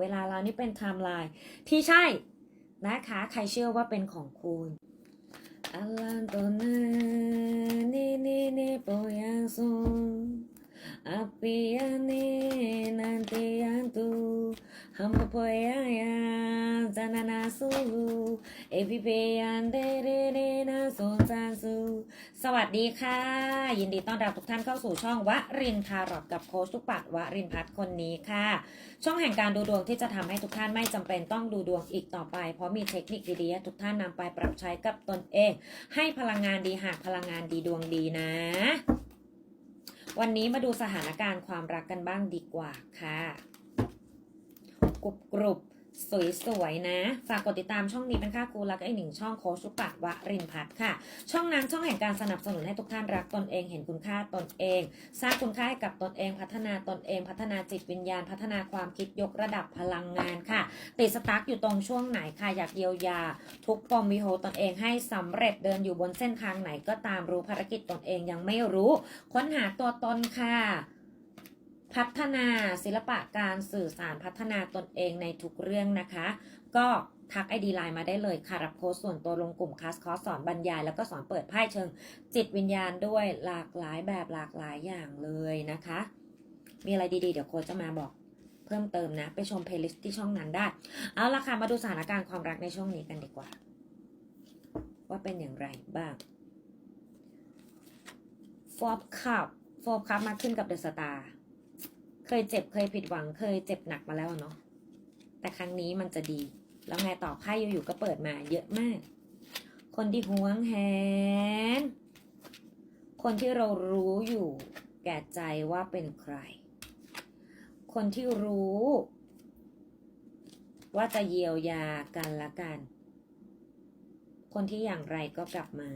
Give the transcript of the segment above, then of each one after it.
เวลาเรานี่เป็นไทม์ไลน์ที่ใช่นะคะ ใครเชื่อว่าเป็นของคุณอัลลันตนนีนีนีโปยังซุงอปิยานีนันตุ ฮัมปอยายาจานานาสูเอพิเปยันเดเรเรนาโซนซานซูสวัสดีค่ะ ยินดีต้อนรับทุกท่านเข้าสู่ช่องวะรินทารอดกับโค้ชทุกปัดวะรินพัฒคนนี้ค่ะ ช่องแห่งการดูดวงที่จะทำให้ทุกท่านไม่จำเป็นต้องดูดวงอีกต่อไป เพราะมีเทคนิคดีๆทุกท่านนำไปปรับใช้กับตนเอง ให้พลังงานดีหากพลังงานดีดวงดีนะวันนี้มาดูสถานการณ์ความรักกันบ้างดีกว่าค่ะ กรุบกรุบสวยๆนะ ฝากกดติดตามช่องนี้เป็นค่าครูแล้วก็อีกหนึ่งช่องโคชุปะวะรินพัฒค่ะ ช่องนั้นช่องแห่งการสนับสนุนให้ทุกท่านรักตนเองเห็นคุณค่าตนเอง สร้างคุณค่าให้กับตนเองพัฒนาตนเอง พัฒนาจิตวิญญาณ พัฒนาความคิดยกระดับพลังงานค่ะ ติดสตาร์กอยู่ตรงช่วงไหนค่ะอยากเยียวยา ทุกปมวิโหตนเองให้สำเร็จเดินอยู่บนเส้นทางไหนก็ตามรู้ภารกิจตนเองยังไม่รู้ ค้นหาตัวตนค่ะ พัฒนาศิลปะการสื่อสารพัฒนาตนเองในทุกเรื่องนะคะ ก็ทักไอดีไลน์มาได้เลยค่ะ รับโค้ส่วนตัวลงกลุ่มคลาสคอร์สสอนบรรยาย แล้วก็สอนเปิดไพ่เชิงจิตวิญญาณด้วยหลากหลายแบบหลากหลายอย่างเลยนะคะ มีอะไรดีๆ เดี๋ยวโค้จะมาบอกเพิ่มเติมนะ ไปชมเพลย์ลิสต์ที่ช่องนั้นได้ เอาละค่ะ มาดูสถานการณ์ความรักในช่วงนี้กันดีกว่า ว่าเป็นอย่างไรบ้างฟอบคับฟอบคับมาขึ้นกับเดอะสตาร์ เคยเจ็บเคยผิดหวังเคยเจ็บหนักมาแล้วเนาะแต่ครั้งนี้มันจะดี แล้วไงต่อไพ่อยู่ๆก็เปิดมาเยอะมาก คนที่หวงแหน คนที่เรารู้อยู่ แก่ใจว่าเป็นใคร คนที่รู้ ว่าจะเยียวยากันละกัน คนที่อย่างไรก็กลับมา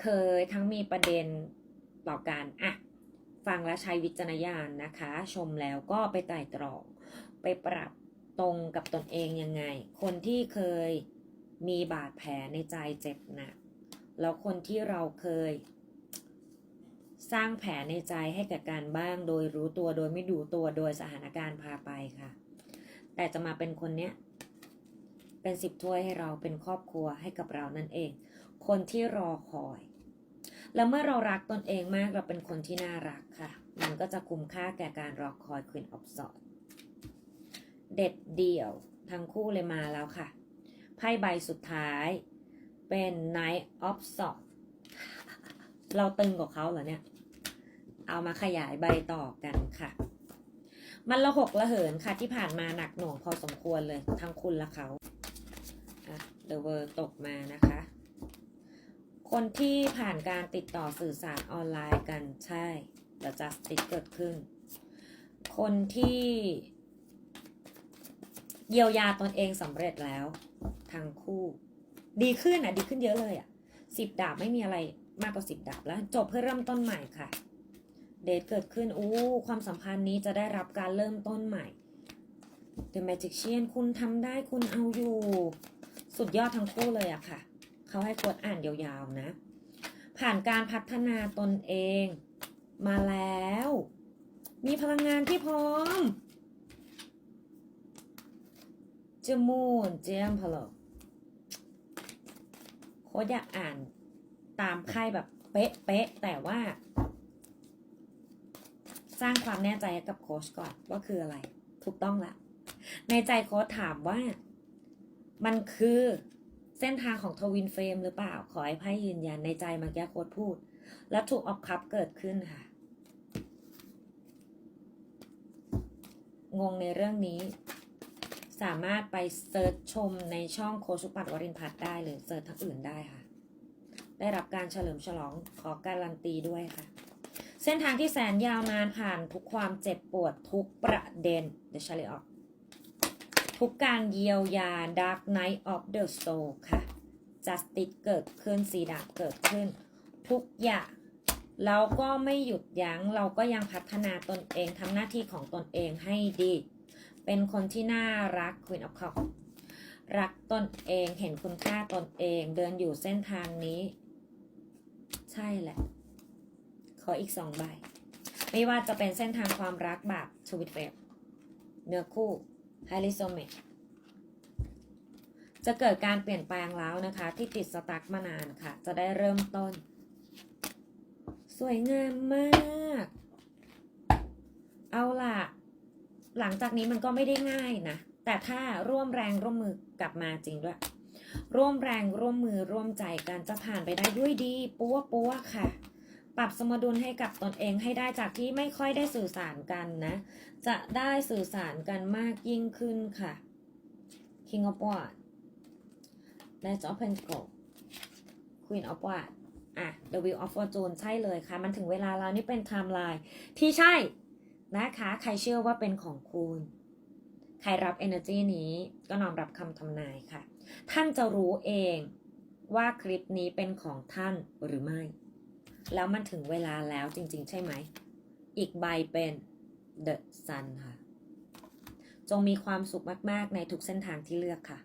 เคยทั้งมีประเด็น ต่อการอะฟังและใช้วิจารณญาณนะคะ ชมแล้วก็ไปไต่ตรองไปปรับตรงกับตนเองยังไง คนที่เคยมีบาดแผลในใจเจ็บหนักแล้วคนที่เราเคย สร้างแผลในใจให้กับการบ้างโดยรู้ตัวโดยไม่ดูตัวโดยสถานการณ์พาไปค่ะ แต่จะมาเป็นคนเนี้ยเป็นสิบถ้วยให้เราเป็นครอบครัวให้กับเรานั่นเอง คนที่รอคอย แล้วเมื่อเรารักตนเองมากเราเป็นคนที่น่ารักค่ะ มันก็จะคุ้มค่าแก่การรอคอย Queen of Swords เด็ดเดี่ยวทั้งคู่เลยมาแล้วค่ะ ไพ่ใบสุดท้าย เป็น Knight of s w o r d เราตึงกว่าเขาเหรอเนี่ย เอามาขยายใบต่อกันค่ะ มันละหกละเหินค่ะที่ผ่านมาหนักหน่วงพอสมควรเลยทั้งคุณและเขาเดอะ The World ตกมานะคะ คนที่ผ่านการติดต่อสื่อสารออนไลน์กันใช่แล้วจะติดเกิดขึ้น คนที่เยียวยาตนเองสำเร็จแล้วทั้งคู่ ดีขึ้นอะ ดีขึ้นเยอะเลยอะสิบดาบไม่มีอะไรมากกว่าสิบดาบแล้ว จบเพื่อเริ่มต้นใหม่ค่ะ เดทเกิดขึ้นอู้ความสัมพันธ์นี้จะได้รับการเริ่มต้นใหม่ The Magician คุณทำได้คุณเอาอยู่ สุดยอดทั้งคู่เลยอะค่ะ เขาให้กดอ่านยาวๆนะ ผ่านการพัฒนาตนเองมาแล้ว มีพลังงานที่พร้อมจมูนเจียมพลโค้ดอยากอ่านตามไพ่แบบเป๊ะๆแต่ว่า สร้างความแน่ใจกับโค้ชก่อนว่าคืออะไร ถูกต้องละ ในใจโค้ชถามว่า มันคือ เส้นทางของทวินเฟรมหรือเปล่า ขอให้ไพ่ยืนยันในใจมื่อกี้โค้ดพูด แล้วถูกออกคับเกิดขึ้นค่ะ งงในเรื่องนี้ สามารถไปเซิร์ชชมในช่องโคชุปัตวรินพัฒได้หรือเซิร์ชทั้งอื่นได้ค่ะ ได้รับการเฉลิมฉลองขอการันตีด้วยค่ะ เส้นทางที่แสนยาวนานผ่านทุกความเจ็บปวดทุกประเด็นเดี๋ยวเฉลยออก ทุกการเยียวยา Dark Night of the Soul ค่ะ Justice เกิดขึ้นสีดาบเกิดขึ้น ทุกอย่างเราก็ไม่หยุดยัง้งเราก็ยังพัฒนาตนเองทำหน้าที่ของตนเองให้ดี เป็นคนที่น่ารัก Queen of Cups รักตนเองเห็นคุณค่าตนเองเดินอยู่เส้นทางนี้ ใช่แหละ ขออีกสองใบ ไม่ว่าจะเป็นเส้นทางความรักแบบทวิตเฟบเนื้อคู่ ไฮลิโซเมตจะเกิดการเปลี่ยนแปลงแล้วนะคะ ที่ติดสตั๊กมานานค่ะ จะได้เริ่มต้น สวยงามมาก เอาล่ะ หลังจากนี้มันก็ไม่ได้ง่ายนะ แต่ถ้าร่วมแรงร่วมมือกลับมาจริงด้วย ร่วมแรงร่วมมือร่วมใจกันจะผ่านไปได้ด้วยดี ปัวปัวค่ะ ปรับสมดุลให้กับตนเองให้ได้จากที่ไม่ค่อยได้สื่อสารกันนะ จะได้สื่อสารกันมากยิ่งขึ้นค่ะ King of Wands Knight of Pentacles Queen of Wands อะ The Wheel of Fortune ใช่เลยค่ะ มันถึงเวลาแล้วนี่เป็นไทม์ไลน์ที่ใช่นะคะ ใครเชื่อว่าเป็นของคุณ ใครรับ energy นี้ก็นอมรับคำทำนายค่ะ ท่านจะรู้เองว่าคลิปนี้เป็นของท่านหรือไม่ แล้วมันถึงเวลาแล้วจริง ๆ ใช่ไหม อีกใบเป็น The Sun ค่ะ จงมีความสุขมากๆ ในทุกเส้นทางที่เลือกค่ะ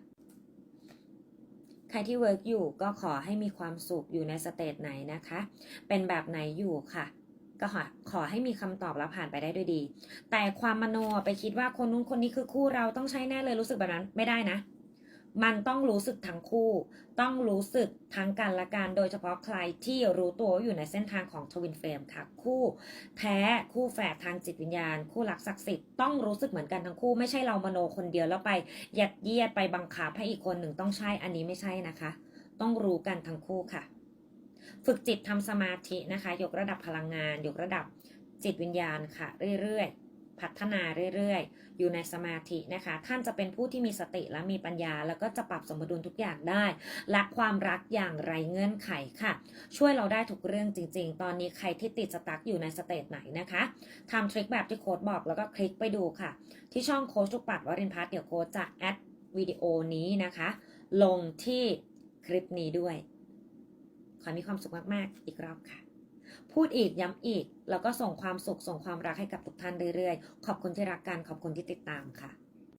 ใครที่เวิร์กอยู่ก็ขอให้มีความสุขอยู่ในสเตจไหนนะคะ เป็นแบบไหนอยู่ค่ะ ก็ขอขอให้มีคำตอบแล้วผ่านไปได้ด้วยดี แต่ความมโนไปคิดว่าคนนู้นคนนี้คือคู่เราต้องใช้แน่เลยรู้สึกแบบนั้นไม่ได้นะ มันต้องรู้สึกทั้งคู่ ต้องรู้สึกทั้งกันและกันโดยเฉพาะใครที่รู้ตัวอยู่ในเส้นทางของทวินเฟรมค่ะ คู่แท้คู่แฝดทางจิตวิญญาณ คู่รักศักดิ์สิทธิ์ต้องรู้สึกเหมือนกันทั้งคู่ไม่ใช่เรามโนคนเดียวแล้วไปยัดเยียดไปบังคับให้อีกคนหนึ่งต้องใช่อันนี้ไม่ใช่นะคะ ต้องรู้กันทั้งคู่ค่ะ ฝึกจิตทำสมาธินะคะ ยกระดับพลังงาน ยกระดับจิตวิญญาณค่ะ เรื่อยๆ พัฒนาเรื่อยๆ อยู่ในสมาธินะคะ ท่านจะเป็นผู้ที่มีสติและมีปัญญา แล้วก็จะปรับสมดุลทุกอย่างได้ และความรักอย่างไรเงื่อนไขค่ะ ช่วยเราได้ทุกเรื่องจริง ๆ ตอนนี้ใครที่ติดสตั๊กอยู่ในสเตจไหนนะคะทำทริคแบบที่โค้ดบอกแล้วก็คลิกไปดูค่ะ ที่ช่องโค้ชทุกปัดวรินพัฒน์เดี๋ยวโค้ชจะแอดวิดีโอนี้นะคะ ลงที่คลิปนี้ด้วย ขอให้มีความสุขมาก ๆ อีกรอบค่ะ พูดอีกย้ำอีก แล้วก็ส่งความสุขส่งความรักให้กับทุกท่านเรื่อยๆ ขอบคุณที่รักกันขอบคุณที่ติดตามค่ะ